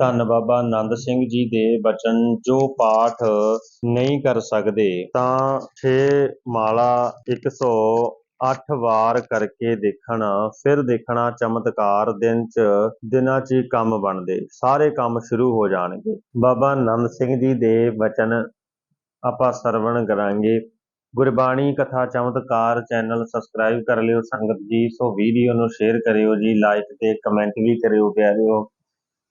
ਧੰਨ ਬਾਬਾ ਆਨੰਦ ਸਿੰਘ ਜੀ ਦੇ ਬਚਨ, ਜੋ ਪਾਠ ਨਹੀਂ ਕਰ ਸਕਦੇ, ਤਾਂ 6 ਮਾਲਾ 108 ਵਾਰ ਕਰਕੇ ਦੇਖਣ, ਫਿਰ ਦੇਖਣਾ ਚਮਤਕਾਰ ਦਿਨ ਚ, ਦਿਨਾਂ ਚ ਕੰਮ ਬਣਦੇ, ਸਾਰੇ ਕੰਮ ਸ਼ੁਰੂ ਹੋ ਜਾਣਗੇ। ਬਾਬਾ ਆਨੰਦ ਸਿੰਘ ਜੀ ਦੇ ਬਚਨ ਆਪਾਂ ਸਰਵਣ ਕਰਾਂਗੇ। ਗੁਰਬਾਣੀ ਕਥਾ ਚਮਤਕਾਰ ਚੈਨਲ ਸਬਸਕ੍ਰਾਈਬ ਕਰ ਲਿਓ, ਸੰਗਤ ਜੀ, ਸੋ ਵੀਡੀਓ ਨੂੰ ਸ਼ੇਅਰ ਕਰਿਓ ਜੀ, ਲਾਈਕ ਤੇ ਕਮੈਂਟ ਵੀ ਕਰਿਓ, ਪਿਆਰਿਓ।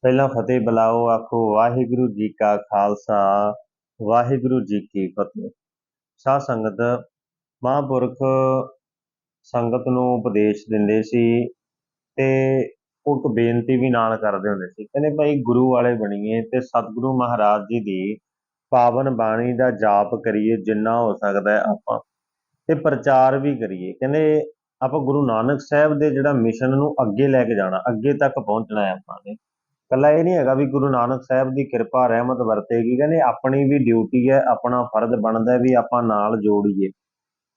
ਪਹਿਲਾਂ ਫਤਿਹ ਬੁਲਾਓ, ਆਖੋ, ਵਾਹਿਗੁਰੂ ਜੀ ਕਾ ਖਾਲਸਾ, ਵਾਹਿਗੁਰੂ ਜੀ ਕੀ ਫਤਿਹ। ਸਾਧ ਸੰਗਤ, ਮਹਾਂਪੁਰਖ ਸੰਗਤ ਨੂੰ ਉਪਦੇਸ਼ ਦਿੰਦੇ ਸੀ ਤੇ ਉਹ ਇੱਕ ਬੇਨਤੀ ਵੀ ਨਾਲ ਕਰਦੇ ਹੁੰਦੇ ਸੀ। ਕਹਿੰਦੇ ਭਾਈ, ਗੁਰੂ ਵਾਲੇ ਬਣੀਏ ਤੇ ਸਤਿਗੁਰੂ ਮਹਾਰਾਜ ਜੀ ਦੀ ਪਾਵਨ ਬਾਣੀ ਦਾ ਜਾਪ ਕਰੀਏ, ਜਿੰਨਾ ਹੋ ਸਕਦਾ ਹੈ ਆਪਾਂ। ਤੇ ਪ੍ਰਚਾਰ ਵੀ ਕਰੀਏ। ਕਹਿੰਦੇ ਆਪਾਂ ਗੁਰੂ ਨਾਨਕ ਸਾਹਿਬ ਦੇ ਜਿਹੜਾ ਮਿਸ਼ਨ ਨੂੰ ਅੱਗੇ ਲੈ ਕੇ ਜਾਣਾ, ਅੱਗੇ ਤੱਕ ਪਹੁੰਚਣਾ ਹੈ ਆਪਾਂ ਨੇ। ਕੱਲਾ ਇਹ ਨਹੀਂ ਹੈਗਾ ਵੀ ਗੁਰੂ ਨਾਨਕ ਸਾਹਿਬ ਦੀ ਕਿਰਪਾ, ਰਹਿਮਤ ਵਰਤੇਗੀ, ਕਹਿੰਦੇ ਆਪਣੀ ਵੀ ਡਿਊਟੀ ਹੈ, ਆਪਣਾ ਫਰਜ਼ ਬਣਦਾ ਵੀ ਆਪਾਂ ਨਾਲ ਜੋੜੀਏ।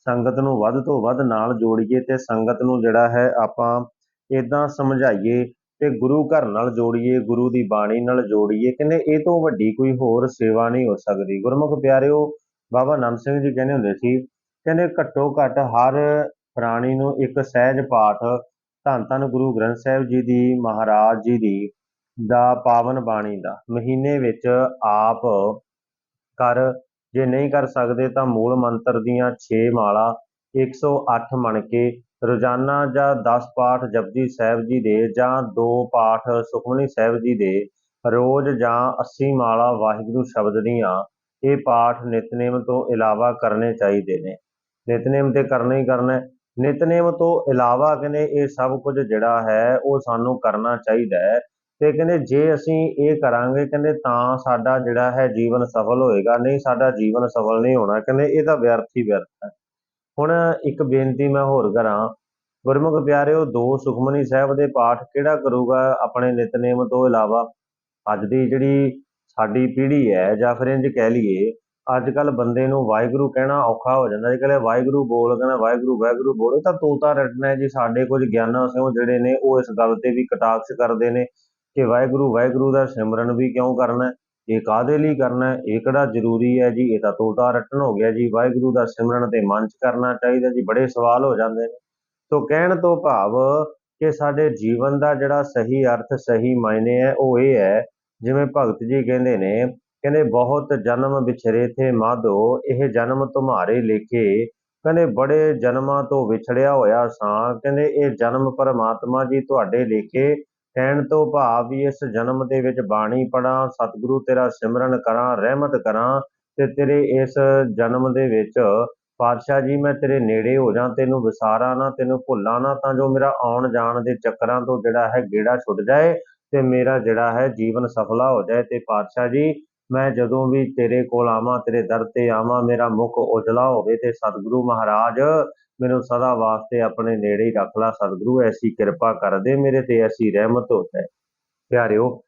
ਸੰਗਤ ਨੂੰ ਵੱਧ ਤੋਂ ਵੱਧ ਨਾਲ ਜੋੜੀਏ ਤੇ ਸੰਗਤ ਨੂੰ ਜਿਹੜਾ ਹੈ ਆਪਾਂ ਇਦਾਂ ਸਮਝਾਈਏ ਤੇ ਗੁਰੂ ਘਰ ਨਾਲ ਜੋੜੀਏ, ਗੁਰੂ ਦੀ ਬਾਣੀ ਨਾਲ ਜੋੜੀਏ, ਕਹਿੰਦੇ ਇਹ ਤੋਂ ਵੱਡੀ ਕੋਈ ਹੋਰ ਸੇਵਾ ਨਹੀਂ ਹੋ ਸਕਦੀ। ਗੁਰਮੁਖ ਪਿਆਰਿਓ, ਬਾਬਾ ਨਾਨਕ ਸਿੰਘ ਜੀ ਕਹਿੰਦੇ ਹੁੰਦੇ ਸੀ, ਕਹਿੰਦੇ ਘੱਟੋ ਘੱਟ ਹਰ ਪ੍ਰਾਣੀ ਨੂੰ ਇੱਕ ਸਹਿਜ ਪਾਠ ਧੰਨ ਧੰਨ ਗੁਰੂ ਗ੍ਰੰਥ ਸਾਹਿਬ ਜੀ ਦੀ, ਮਹਾਰਾਜ ਜੀ ਦੀ ਦਾ ਪਾਵਨ ਬਾਣੀ ਦਾ। ਮਹੀਨੇ ਵਿੱਚ ਆਪ ਕਰ, ਜੇ ਨਹੀਂ ਕਰ ਸਕਦੇ ਤਾਂ ਮੂਲ ਮੰਤਰ ਦੀਆਂ 6 ਮਾਲਾ 108 ਮਣ ਕੇ, ਰੋਜ਼ਾਨਾ ਜਾਂ 10 ਪਾਠ ਜਪਜੀ ਸਾਹਿਬ ਜੀ ਦੇ ਜਾਂ 2 ਪਾਠ ਸੁਖਮਨੀ ਸਾਹਿਬ ਜੀ ਦੇ, ਰੋਜ਼ ਜਾਂ 80 ਮਾਲਾ ਵਾਹਿਗੁਰੂ ਸ਼ਬਦ ਦੀਆਂ, ਇਹ ਪਾਠ ਨਿਤਨੇਮ ਤੋਂ ਇਲਾਵਾ ਕਰਨੇ ਚਾਹੀਦੇ ਨੇ। ਨਿਤਨੇਮ ਤੇ ਕਰਨਾ ਹੀ ਕਰਨਾ ਨਿਤਨੇਮ ਤੋਂ ਇਲਾਵਾ ਕਹਿੰਦੇ ਇਹ ਸਭ ਕੁਝ ਜਿਹੜਾ ਹੈ, ਉਹ ਸਾਨੂੰ ਕਰਨਾ ਚਾਹੀਦਾ ਹੈ। ਤੇ ਕਹਿੰਦੇ ਜੇ ਅਸੀਂ ਇਹ ਕਰਾਂਗੇ, ਕਹਿੰਦੇ ਤਾਂ ਸਾਡਾ ਜਿਹੜਾ ਹੈ ਜੀਵਨ ਸਫਲ ਹੋਏਗਾ। ਨਹੀਂ, ਸਾਡਾ ਜੀਵਨ ਸਫਲ ਨਹੀਂ ਹੋਣਾ, ਕਹਿੰਦੇ ਇਹ ਤਾਂ ਵਿਅਰਥ ਹੀ ਵਿਅਰਥ ਹੈ। ਹੁਣ ਇੱਕ ਬੇਨਤੀ ਮੈਂ ਹੋਰ ਕਰਾਂ। ਗੁਰਮੁਖ ਪਿਆਰਿਓ, ਦੋ ਸੁਖਮਨੀ ਸਾਹਿਬ ਦੇ ਪਾਠ ਕਿਹੜਾ ਕਰੂਗਾ ਆਪਣੇ ਨਿਤਨੇਮ ਤੋਂ ਇਲਾਵਾ? ਅੱਜ ਦੀ ਜਿਹੜੀ ਸਾਡੀ ਪੀੜ੍ਹੀ ਹੈ, ਜਾਂ ਫਿਰ ਇੰਜ ਕਹਿ ਲਈਏ ਅੱਜ ਕੱਲ ਬੰਦੇ ਨੂੰ ਵਾਹਿਗੁਰੂ ਕਹਿਣਾ ਔਖਾ ਹੋ ਜਾਂਦਾ। ਅੱਜ ਕਹਿੰਦੇ ਵਾਹਿਗੁਰੂ ਬੋਲ, ਕਹਿੰਦਾ ਵਾਹਿਗੁਰੂ ਵਾਹਿਗੁਰੂ ਬੋਲ ਤਾਂ ਤੋਤਾ ਰੱਟਣਾ ਜੀ। ਸਾਡੇ ਕੁਝ ਗਿਆਨਾਂ ਸਿੰਘ ਜਿਹੜੇ ਨੇ, ਉਹ ਇਸ ਗੱਲ ਤੇ ਵੀ ਕਟਾਕਸ਼ ਕਰਦੇ ਨੇ। ਕਿ ਵਾਹਿਗੁਰੂ ਵਾਹਿਗੁਰੂ ਦਾ ਸਿਮਰਨ ਵੀ ਕਿਉਂ ਕਰਨਾ ਹੈ? ਇਹ ਕਾਦੇ ਲਈ ਕਰਨਾ ਹੈ? ਇਹ ਕਿਹੜਾ ਜ਼ਰੂਰੀ ਹੈ ਜੀ? ਇਹ ਤਾਂ ਤੋਤਾ ਰੱਟਣ ਹੋ ਗਿਆ ਜੀ। ਵਾਹਿਗੁਰੂ ਦਾ ਸਿਮਰਨ ਤੇ ਮਨ ਚ ਕਰਨਾ ਚਾਹੀਦਾ ਜੀ। ਬੜੇ ਸਵਾਲ ਹੋ ਜਾਂਦੇ ਨੇ। ਤੋਂ ਕਹਿਣ ਤੋਂ ਭਾਵ ਕਿ ਸਾਡੇ ਜੀਵਨ ਦਾ ਜਿਹੜਾ ਸਹੀ ਅਰਥ, ਸਹੀ ਮਾਇਨੇ ਹੈ, ਉਹ ਇਹ ਹੈ, ਜਿਵੇਂ ਭਗਤ ਜੀ ਕਹਿੰਦੇ ਨੇ, ਕਹਿੰਦੇ ਬਹੁਤ ਜਨਮ ਵਿਛਰੇ ਥੇ ਮਾਧੋ, ਇਹ ਜਨਮ ਤੁਮਾਰੇ ਲੇਖੇ। ਕਹਿੰਦੇ ਬੜੇ ਜਨਮਾਂ ਤੋਂ ਵਿਛੜਿਆ ਹੋਇਆ ਸਾਂ। ਕਹਿੰਦੇ ਇਹ ਜਨਮ ਪਰਮਾਤਮਾ ਜੀ ਤੁਹਾਡੇ ਲੇਖੇ। ਕਹਿਣ ਤੋਂ ਭਾਵ ਵੀ ਇਸ ਜਨਮ ਦੇ ਵਿੱਚ ਬਾਣੀ ਪੜਾਂ ਸਤਿਗੁਰੂ ਤੇਰਾ ਸਿਮਰਨ ਕਰਾਂ, ਰਹਿਮਤ ਕਰਾਂ ਤੇ ਤੇਰੇ ਇਸ ਜਨਮ ਦੇ ਵਿੱਚ ਪਾਤਸ਼ਾਹ ਜੀ, ਮੈਂ ਤੇਰੇ ਨੇੜੇ ਹੋ ਜਾ, ਤੈਨੂੰ ਵਿਸਾਰਾਂ ਨਾ, ਤੈਨੂੰ ਭੁੱਲਾਂ ਨਾ, ਤਾਂ ਜੋ ਮੇਰਾ ਆਉਣ ਜਾਣ ਦੇ ਚੱਕਰਾਂ ਤੋਂ ਜਿਹੜਾ ਹੈ ਗੇੜਾ ਛੁੱਟ ਜਾਏ ਤੇ ਮੇਰਾ ਜਿਹੜਾ ਹੈ ਜੀਵਨ ਸਫਲਾ ਹੋ ਜਾਏ ਤੇ ਪਾਤਸ਼ਾਹ ਜੀ ਮੈਂ ਜਦੋਂ ਵੀ ਤੇਰੇ ਕੋਲ ਆਵਾਂ, ਤੇਰੇ ਦਰ ਤੇ ਆਵਾਂ, ਮੇਰਾ ਮੁਖ ਉਜਲਾ ਹੋਵੇ ਤੇ ਸਤਿਗੁਰੂ ਮਹਾਰਾਜ ਮੈਨੂੰ ਸਦਾ ਵਾਸਤੇ ਆਪਣੇ ਨੇੜੇ ਹੀ ਰੱਖ ਲਾ। ਸਤਿਗੁਰੂ, ਐਸੀ ਕਿਰਪਾ ਕਰ ਦੇ ਮੇਰੇ ਤੇ, ਐਸੀ ਰਹਿਮਤ ਹੋ ਜਾਏ। ਪਿਆਰਿਓ,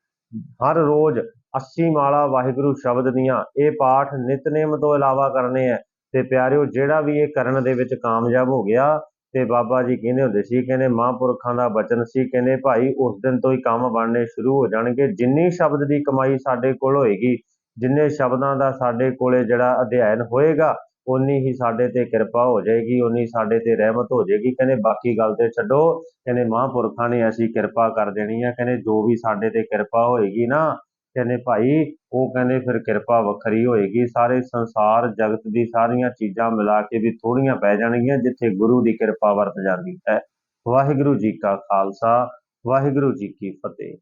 ਹਰ ਰੋਜ਼ 80 ਮਾਲਾ ਵਾਹਿਗੁਰੂ ਸ਼ਬਦ ਦੀਆਂ ਇਹ ਪਾਠ ਨਿਤਨੇਮ ਤੋਂ ਇਲਾਵਾ ਕਰਨੇ ਆ। ਤੇ ਪਿਆਰਿਓ, ਜਿਹੜਾ ਵੀ ਇਹ ਕਰਨ ਦੇ ਵਿੱਚ ਕਾਮਯਾਬ ਹੋ ਗਿਆ, ਤੇ ਬਾਬਾ ਜੀ ਕਹਿੰਦੇ ਹੁੰਦੇ ਸੀ, ਕਹਿੰਦੇ ਮਹਾਂਪੁਰਖਾਂ ਦਾ ਬਚਨ ਸੀ, ਕਹਿੰਦੇ ਭਾਈ ਉਸ ਦਿਨ ਤੋਂ ਹੀ ਕੰਮ ਬਣਨੇ ਸ਼ੁਰੂ ਹੋ ਜਾਣਗੇ। ਜਿੰਨੀ ਸ਼ਬਦ ਦੀ ਕਮਾਈ ਸਾਡੇ ਕੋਲ ਹੋਏਗੀ ਜਿੰਨੇ ਸ਼ਬਦਾਂ ਦਾ ਸਾਡੇ ਕੋਲੇ ਜਿਹੜਾ ਅਧਿਐਨ ਹੋਏਗਾ ਉਨੀ ਹੀ ਸਾਡੇ ਤੇ ਕਿਰਪਾ ਹੋ ਜਾਏਗੀ ਉਨੀ ਸਾਡੇ ਤੇ ਰਹਿਮਤ ਹੋ ਜਾਏਗੀ। ਕਹਿੰਦੇ ਬਾਕੀ ਗੱਲ ਤੇ ਛੱਡੋ। ਕਹਿੰਦੇ ਮਹਾਂਪੁਰਖਾਂ ਨੇ ਐਸੀ ਕਿਰਪਾ ਕਰ ਦੇਣੀ ਹੈ ਕਹਿੰਦੇ ਜੋ ਵੀ ਸਾਡੇ ਤੇ ਕਿਰਪਾ ਹੋਏਗੀ ਨਾ, ਕਹਿੰਦੇ ਭਾਈ, ਉਹ ਕਹਿੰਦੇ ਫਿਰ ਕਿਰਪਾ ਵੱਖਰੀ ਹੋਏਗੀ। ਸਾਰੇ ਸੰਸਾਰ ਜਗਤ ਦੀ ਸਾਰੀਆਂ ਚੀਜ਼ਾਂ ਮਿਲਾ ਕੇ ਵੀ ਥੋੜੀਆਂ ਪੈ ਜਾਣਗੀਆਂ, ਜਿੱਥੇ ਗੁਰੂ ਦੀ ਕਿਰਪਾ ਵਰਤ ਜਾਂਦੀ ਹੈ। ਵਾਹਿਗੁਰੂ ਜੀ ਕਾ ਖਾਲਸਾ, ਵਾਹਿਗੁਰੂ ਜੀ ਕੀ ਫਤਿਹ।